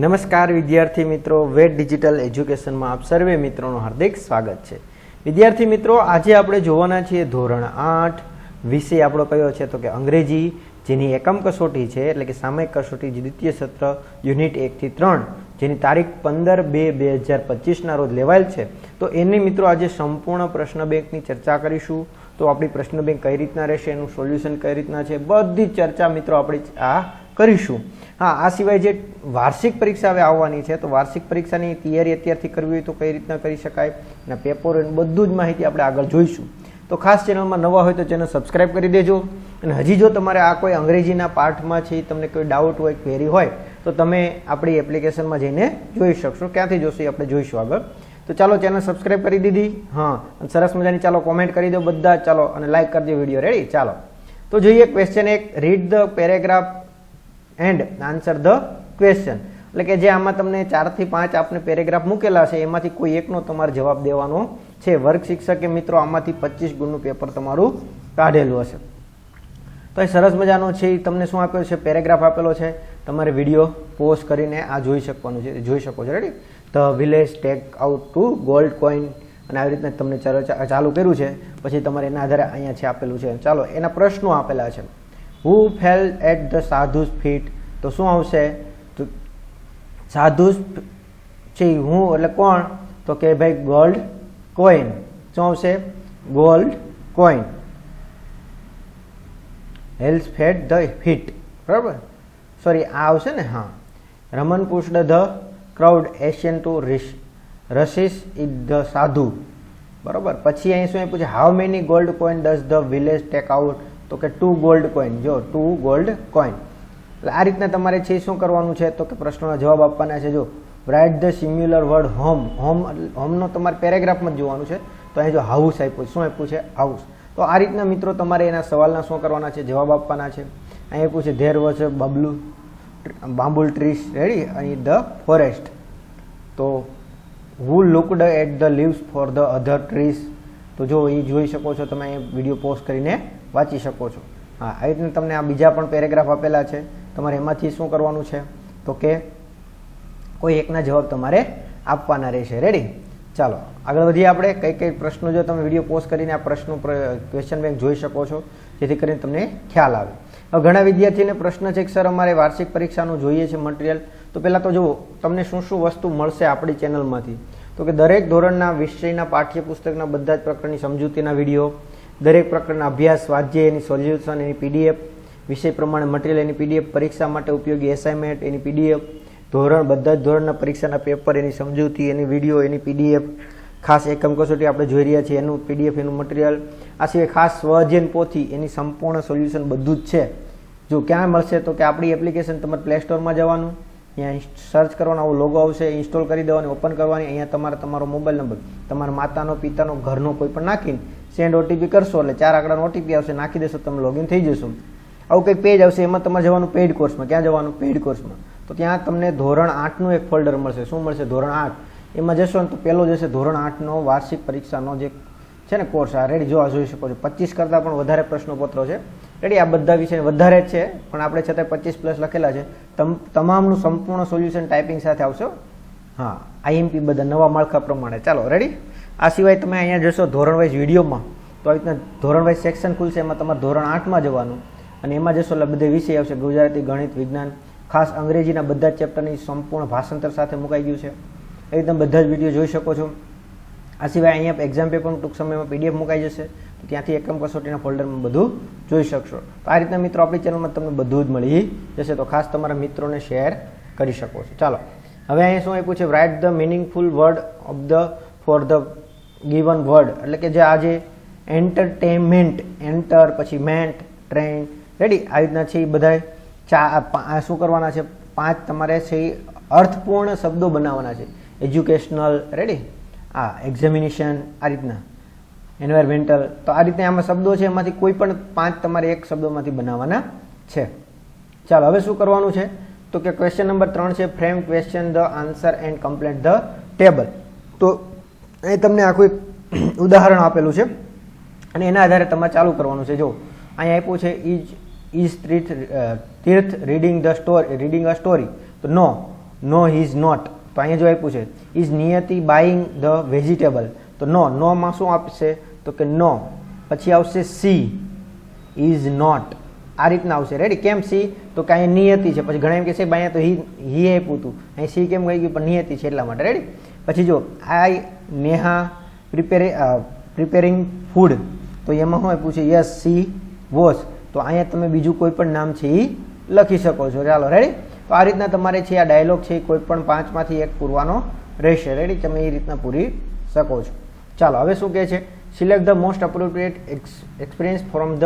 નમસ્કાર વિદ્યાર્થી મિત્રો વેટ ડિજિટલ એજ્યુકેશનમાં આપ સર્વે મિત્રોનું હાર્દિક સ્વાગત છે. વિદ્યાર્થી મિત્રો, આજે આપણે જોવાના છીએ ધોરણ આઠ વિષય આપણો કયો છે તો કે અંગ્રેજી, જેની એકમ કસોટી છે, એટલે કે સામયિક કસોટી જે દ્વિતીય સત્ર, યુનિટ એકથી ત્રણ, જેની તારીખ પંદર બે બે હજાર પચીસના રોજ લેવાયેલ છે. તો એની મિત્રો, આજે સંપૂર્ણ પ્રશ્ન બેંકની ચર્ચા કરીશું. તો આપણી પ્રશ્ન બેંક કઈ રીતના રહેશે, એનું સોલ્યુશન કઈ રીતના છે, બધી ચર્ચા મિત્રો આપણી આ કરીશું. હા, આ સિવાય જે વાર્ષિક પરીક્ષા હવે આવવાની છે, તો વાર્ષિક પરીક્ષાની તૈયારી અત્યારથી કરવી હોય તો કઈ રીતના કરી શકાય? અને પેપર બધું જ માહિતી આપણે આગળ જોઈશું. તો ખાસ ચેનલમાં નવા હોય તો ચેનલ સબસ્ક્રાઈબ કરી દેજો. અને હજી જો તમારે આ કોઈ અંગ્રેજીના પાઠમાં છે, તમને કોઈ ડાઉટ હોય ક્વેરી હોય, તો તમે આપણી એપ્લિકેશનમાં જઈને જોઈ શકશો. ક્યાંથી જોશો એ આપણે જોઈશું આગળ. તો ચાલો ચેનલ સબસ્ક્રાઈબ કરી દીધી. હા સરસ મજાની ચાલો કોમેન્ટ કરી દો બધા. ચાલો, અને લાઇક કરી દો વીડિયો રેડી ચાલો. તો જોઈએ ક્વેશ્ચન એક. Read the paragraph and answer the question એટલે કે જે આમાં તમને ચારથી પાંચ આપને પેરેગ્રાફ મૂકેલા છે, એમાંથી કોઈ એકનો તમારે જવાબ દેવાનો છે. વર્ગ શિક્ષકે મિત્રો આમાંથી પચીસ ગુણનું પેપર તમારું કાઢેલું હશે. તો એ સરસ મજાનો છે એ તમને શું આપેલો છે? પેરેગ્રાફ આપેલો છે. તમારે વીડિયો પોઝ કરીને આ જોઈ શકવાનું છે, જોઈ શકો છો. Ready the village take out two gold coin અને આવી રીતના તમને ચાલો ચાલુ કર્યું છે. પછી તમારે એના આધારે અહીંયા છે આપેલું છે, ચાલો, એના પ્રશ્નો આપેલા છે. Who fell at the sadhu's feet તો શું આવશે? તો સાધુસ છે હું એટલે કોણ? તો કે ભાઈ ગોલ્ડ કોઈન શું આવશે? ગોલ્ડ કોઈન હેલ્સ ફેટ ધ ફીટ બરાબર? સોરી આ આવશે ને? હા. Raman pushed the crowd aside to reach રસીસ is the sadhu બરાબર? પછી અહીં શું પૂછે? How many gold coin does the village take out તો કે ટુ ગોલ્ડ કોઈન જો ટુ ગોલ્ડ કોઈન એટલે આ રીતના તમારે છે શું કરવાનું છે? તો કે પ્રશ્નોના જવાબ આપવાના છે, જો write the similar word home home હોમનો તમારે પેરેગ્રાફમાં જ જોવાનું છે. તો અહીં જો હાઉસ આપ્યું, શું આપ્યું છે? હાઉસ તો આ રીતના મિત્રો તમારે એના સવાલના શું કરવાના છે? જવાબ આપવાના છે. અહીં આપ્યું છે ધેર વોઝ બબલુ બાંબુલ ટ્રીસ રેડી અહીં ધ ફોરેસ્ટ તો who looked at the leaves for the other trees તો જો એ જોઈ શકો છો, તમે વીડિયો પોસ્ટ કરીને વાંચી શકો છો. હા આવી રીતના તમને આ બીજા પણ પેરેગ્રાફ આપેલા છે. તમારે એમાંથી શું કરવાનું છે? તો કે કોઈ એકના જવાબ તમારે આપવાના રહેશે. રેડી ચાલો, આગળ વધીએ આપણે. કઈ કઈ પ્રશ્નો જો તમે વીડિયો પોસ્ટ કરીને આ પ્રશ્નો ક્વેશ્ચન બેંક જોઈ શકો છો, જેથી કરીને તમને ખ્યાલ આવે. હવે ઘણા વિદ્યાર્થીને પ્રશ્ન છે કે, સર, અમારે વાર્ષિક પરીક્ષાનું જોઈએ છે મટીરિયલ તો પહેલાં તો જુઓ તમને શું શું વસ્તુ મળશે આપણી ચેનલમાંથી તો કે દરેક ધોરણના વિષયના પાઠ્યપુસ્તકના બધા જ પ્રકારની સમજૂતીના વીડિયો દરેક પ્રકારના અભ્યાસ સ્વાધ્યાય એની સોલ્યુશન એની પીડીએફ વિષય પ્રમાણે મટીરિયલ એની પીડીએફ પરીક્ષા માટે ઉપયોગી એસાઇનમેન્ટ એની પીડીએફ ધોરણ, બધા જ ધોરણના પરીક્ષાના પેપર એની સમજૂતી, એની વીડિયો એની પીડીએફ ખાસ એકમ કસોટી આપણે જોઈ રહ્યા છીએ, એનું પીડીએફ એનું મટીરિયલ આ સિવાય ખાસ સ્વજન પોથી એની સંપૂર્ણ સોલ્યુશન બધું જ છે. જો ક્યાં મળશે તો કે આપણી એપ્લિકેશન તમારે પ્લે સ્ટોરમાં જવાનું અહીંયા સર્ચ કરવાનો, આવો લોગો આવશે ઇન્સ્ટોલ કરી દેવાની ઓપન કરવાની, અહીંયા તમારે તમારો મોબાઈલ નંબર તમારા માતાનો, પિતાનો, ઘરનો કોઈ પણ નાખીને સેન્ડ ઓટીપી કરશો એટલે ચાર આંકડાનો ઓટીપી આવશે, નાખી દેશો, તમે લોગિન થઈ જશો. આવું કંઈક પેજ આવશે, એમાં તમારે જવાનું પેઇડ કોર્સમાં ક્યાં જવાનું? પેઇડ કોર્સમાં તો ત્યાં તમને ધોરણ આઠનું એક ફોલ્ડર મળશે. શું મળશે? ધોરણ આઠ. એમાં જશો ને તો પહેલો જશે ધોરણ આઠનો વાર્ષિક પરીક્ષાનો જે છે ને કોર્સ આ રેડી જોવા જોઈ શકો છો. પચીસ કરતાં પણ વધારે પ્રશ્નપત્રો છે. રેડી આ બધા વિષય વધારે જ છે, પણ આપણે છતાં પચીસ પ્લસ લખેલા છે. તમામનું સંપૂર્ણ સોલ્યુશન ટાઈપિંગ સાથે આવશે હા. આઈએમપી બધા નવા માળખા પ્રમાણે. ચાલો રેડી આ સિવાય તમે અહીંયા જશો ધોરણ વાઇઝ વિડીયોમાં, તો આવી રીતના ધોરણ વાઇઝ સેક્શન ખુલશે, એમાં તમારે ધોરણ આઠમાં જવાનું. અને એમાં જશો એટલે બધે વિષય આવશે, ગુજરાતી, ગણિત, વિજ્ઞાન, ખાસ અંગ્રેજીના બધા જ ચેપ્ટરની સંપૂર્ણ ભાષાંતર સાથે મુકાઈ ગયું છે. એ તમે બધા જ વીડિયો જોઈ શકો છો. આ સિવાય અહીંયા એક્ઝામ પેપર ટૂંક સમયમાં પીડીએફ મુકાઈ જશે, તો ત્યાંથી એકમ કસોટીના ફોલ્ડરમાં બધું જોઈ શકશો. તો આ રીતના મિત્રો આપણી ચેનલમાં તમને બધું જ મળી જશે, તો ખાસ તમારા મિત્રોને શેર કરી શકો છો. ચાલો, હવે અહીંયા શું આપ્યું છે? Write the meaningful word of the for the given word એટલે કે જે આજે એન્ટરટેનમેન્ટ એન્ટર પછી મેન્ટ ટ્રેન રેડી આવી રીતના છે એ બધા ચા શું કરવાના છે? પાંચ તમારે છે એ અર્થપૂર્ણ શબ્દો બનાવવાના છે. એજ્યુકેશનલ રેડી આ એક્ઝામિનેશન આ રીતના. એન્વાયરમેન્ટલ તો આ રીતે આમાં શબ્દો છે, એમાંથી કોઈ પણ પાંચ તમારે એક શબ્દોમાંથી બનાવવાના છે. ચાલો, હવે શું કરવાનું છે? તો કે ક્વેશ્ચન નંબર ત્રણ છે frame question the answer and complete the table તો અહીં તમને આખું એક ઉદાહરણ આપેલું છે. અને એના આધારે તમારે ચાલુ કરવાનું છે. જો, અહીંયા આપ્યું છે is is Tirth Tirth reading the story, reading a story. તો નો નો હિઝ નોટ. તો અહીંયા જો આપ્યું છે is Niyati buying the vegetable. તો નો, નોમાં શું આપશે? તો કે નો. પછી આવશે સી. Is not. આ રીતના આવશે. રેડી કેમ સી? તો કે અહીંયા નિયતિ છે. પછી ઘણા એમ કે છે અહીંયા તો હી હી આપ્યું હતું અહીં સી કેમ કહી ગયું? પણ નિયતિ છે એટલા માટે. રેડી પછી જો I, Neha preparing preparing food, તો એમાં હું આપ્યું છે યસ, સી વોશ તો અહીંયા તમે બીજું કોઈ પણ નામ છે એ લખી શકો છો. ચાલો, રેડી? તો આ રીતના તમારે છે આ ડાયલોગ છે કોઈ પણ પાંચમાંથી એક પૂરવાનો રહેશે. રેડી? તમે એ રીતના પૂરી શકો છો. ચાલો, હવે શું કહે છે? Select the most appropriate experience from the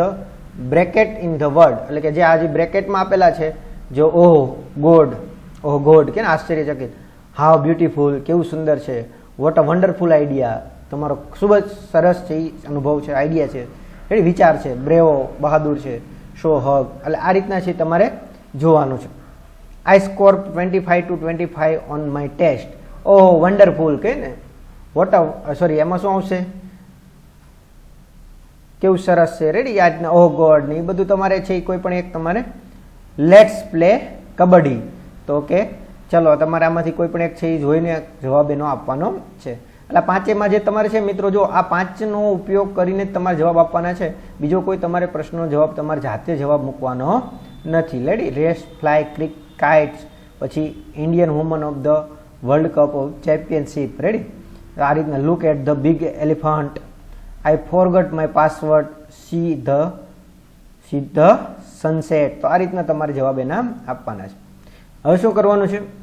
bracket in the word એટલે કે જે આ જે બ્રેકેટમાં આપેલા છે, જો ઓહ, ગોડ ઓહ, ગોડ કે આશ્ચર્યચકિત. હાવ બ્યુટીફુલ કેવું સુંદર છે. વોટ અ વન્ડરફુલ આઈડિયા તમારો ખૂબ જ સરસ છે એ અનુભવ છે આઈડિયા છે. એટલે વિચાર છે, બ્રેવો, બહાદુર છે શો હગ એટલે આ રીતના છે તમારે જોવાનું છે. I score twenty five to twenty five on my test oh wonderful કહે ને? વોટ સોરી એમાં શું આવશે? કેવું સરસ છે રેડી આજના ઓહ ગોડ ને એ બધું તમારે છે કોઈ પણ એક તમારે. Let's play kabaddi. તો કે ચલો તમારે આમાંથી કોઈ પણ એક છે એ જોઈને જવાબ એનો આપવાનો છે. એટલે પાંચેમાં જે તમારે છે, મિત્રો, જો આ પાંચનો ઉપયોગ કરીને તમારે જવાબ આપવાના છે, બીજો કોઈ તમારે પ્રશ્નનો જવાબ તમારે જાતે જવાબ મૂકવાનો નથી. Lady race fly crick kites પછી Indian woman of the world cup of championship ready આ રીતના look at the big elephant I forgot my password see the see the sunset તો આ રીતના તમારે જવાબ એના આપવાના છે. હવે શું કરવાનું છે?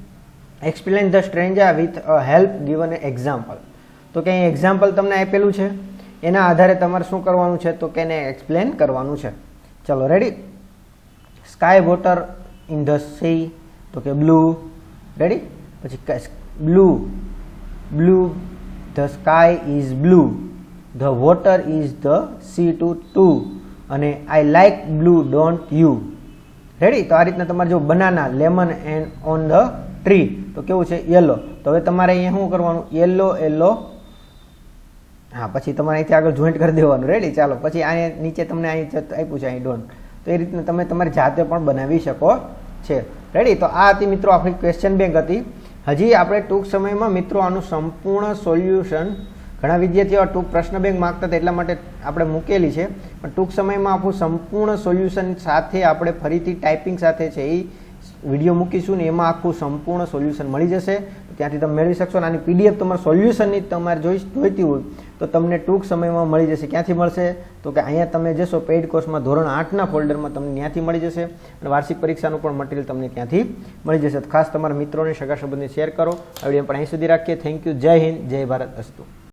Explain the stranger with a help given example તો કે અહીં એક્ઝામ્પલ તમને આપેલું છે. એના આધારે તમારે શું કરવાનું છે? તો કે એને એક્સપ્લેન કરવાનું છે. ચલો ready sky water in the sea તો કે બ્લુ રેડી પછી blue blue the sky is blue the water is the sea too too અને I like blue don't you ready તો આ રીતના તમારે જો banana lemon and on the tree તો કેવું છે? યલો તો હવે તમારે અહીંયા શું કરવાનું? યલો યલો હા, પછી તમારે અહીંથી આગળ જોઈન્ટ કરી દેવાનું. રેડી ચાલો. પછી અહીંયા નીચે તમને અહીં આપ્યું છે, અહીં ડોન્ટ તો એ રીતના તમે તમારી જાતે પણ બનાવી શકો છે. રેડી તો આ હતી મિત્રો આપણી ક્વેશ્ચન બેંક હતી. હજી આપણે ટૂંક સમયમાં મિત્રો આનું સંપૂર્ણ સોલ્યુશન ઘણા વિદ્યાર્થીઓ ટૂંક પ્રશ્ન બેંક માગતા હતા એટલા માટે આપણે મૂકેલી છે. પણ ટૂંક સમયમાં આપણું સંપૂર્ણ સોલ્યુશન સાથે આપણે ફરીથી ટાઈપિંગ સાથે છે એ વીડિયો મૂકીશું ને એમાં આખું સંપૂર્ણ સોલ્યુશન મળી જશે. ત્યાંથી તમે મેળવી શકશો અને આની પીડીએફ તમારે સોલ્યુશનની તમારે જોઈ જોઈતી હોય તો તમને ટૂંક સમયમાં મળી જશે. ક્યાંથી મળશે? તો કે અહીંયા તમે જશો પેઇડ કોર્સમાં ધોરણ આઠના ફોલ્ડરમાં તમને ત્યાંથી મળી જશે અને વાર્ષિક પરીક્ષાનું પણ મટીરિયલ તમને ત્યાંથી મળી જશે. ખાસ તમારા મિત્રોને, સગા સંબંધને શેર કરો. આ વીડિયો પણ અહીં સુધી રાખીએ. થેન્ક યુ જય હિન્દ. જય ભારત. અસ્તુ.